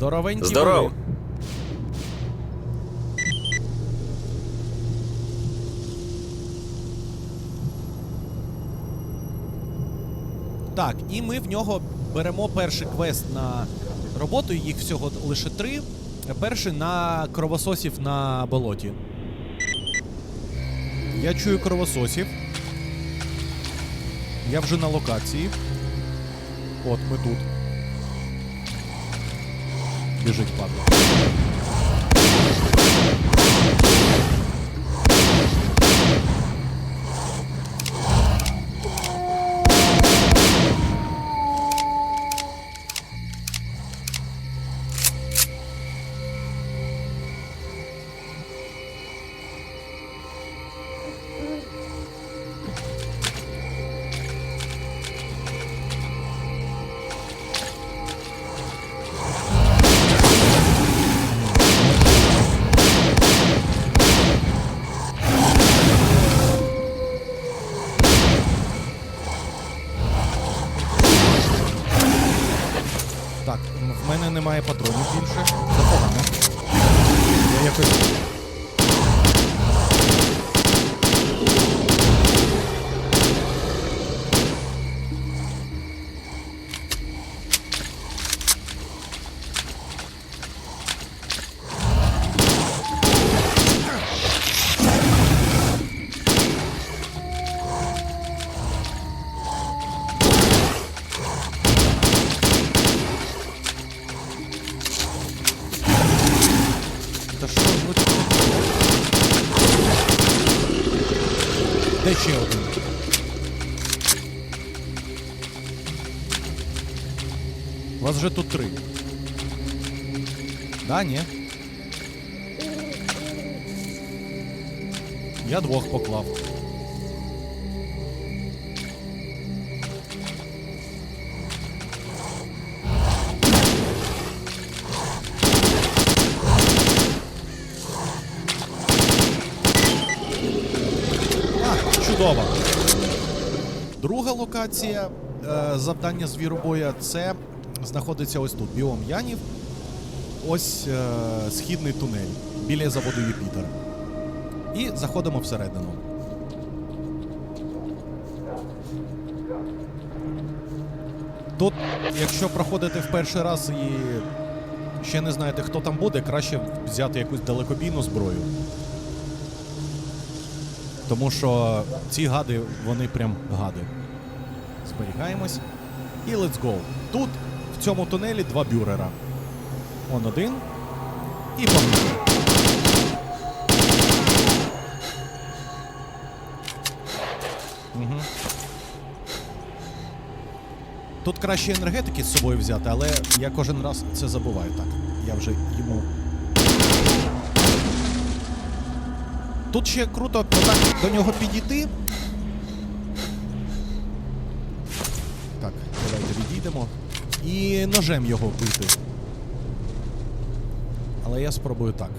Здоровенькі Здоров. були. Так, і ми в нього беремо перший квест на роботу, їх всього лише три. Перший на кровососів на болоті. Я чую кровососів. Я вже на локації. От ми тут. Біжить падла. Немає патронів більше. Це погано. Я якось. Де ще один? Вас вже тут три. Да, ні? Я двох поклав. Чудово. Друга локація е, завдання звіробоя це знаходиться ось тут. Біом Янів. Ось е, східний тунель біля заводу Юпітер. І заходимо всередину. Тут, якщо проходите в перший раз і ще не знаєте, хто там буде, краще взяти якусь далекобійну зброю. Тому що ці гади, вони прям гади. Зберігаємось. І let's go. Тут, в цьому тунелі, два бюрера. Он один. І погнали. Угу. Тут краще енергетики з собою взяти, але я кожен раз це забуваю. Так, я вже йому Тут ще круто до нього підійти. Так, давайте відійдемо. І ножем його вбити. Але я спробую так.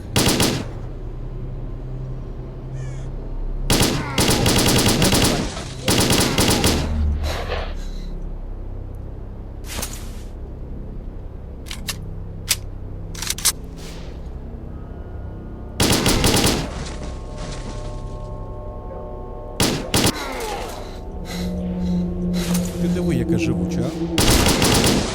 живуча. а?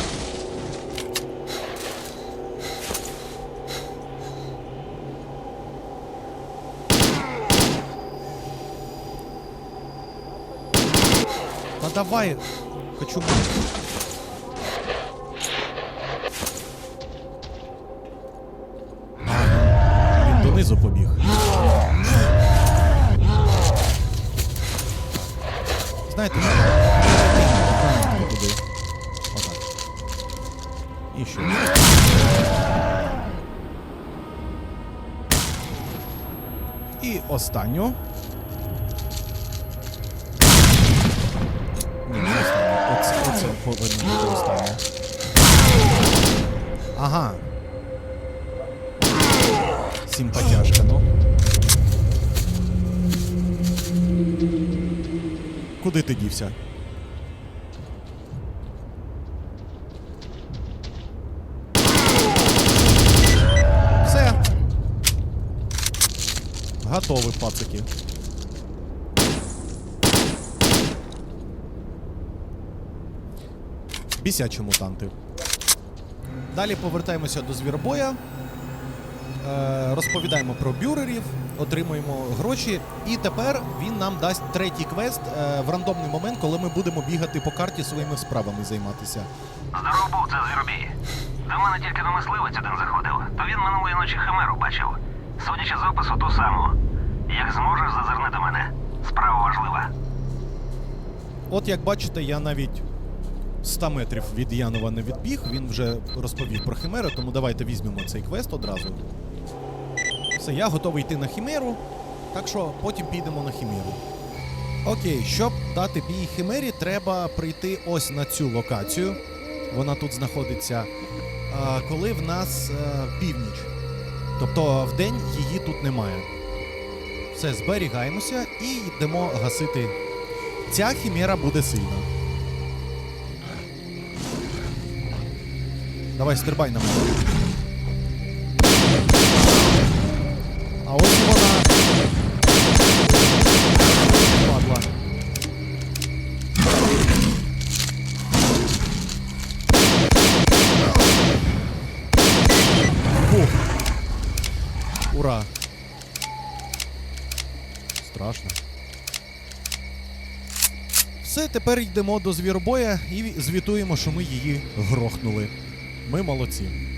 Та давай, хочу. А, Він донизу побіг. Знаєте, туди. І що? І останню. Ні, не останню. Оце. Ага. Симпатяшка, ну. Куди ти дівся? Готові, пацики. Бісячі мутанти. Далі повертаємося до звіробоя. Е, розповідаємо про бюрерів, отримуємо гроші. І тепер він нам дасть третій квест е, в рандомний момент, коли ми будемо бігати по карті своїми справами займатися. Здоров був це звіробій. До мене тільки до мисливець один заходив, то він минулої ночі химеру бачив. Судячи з опису, ту саму. Як зможеш, зазирни до мене. Справа важлива. От як бачите, я навіть 100 метрів від Янова не відбіг. Він вже розповів про химеру, тому давайте візьмемо цей квест одразу. Все, я готовий йти на хімеру, так що потім підемо на хімеру. Окей, щоб дати бій химері, треба прийти ось на цю локацію. Вона тут знаходиться, коли в нас е, північ. Тобто в день її тут немає. Все, зберігаємося і йдемо гасити Ця хімера буде сильна. Давай, стрибай на мене. А ось Ура. Страшно. Все, тепер йдемо до звіробоя і звітуємо, що ми її грохнули. Ми молодці.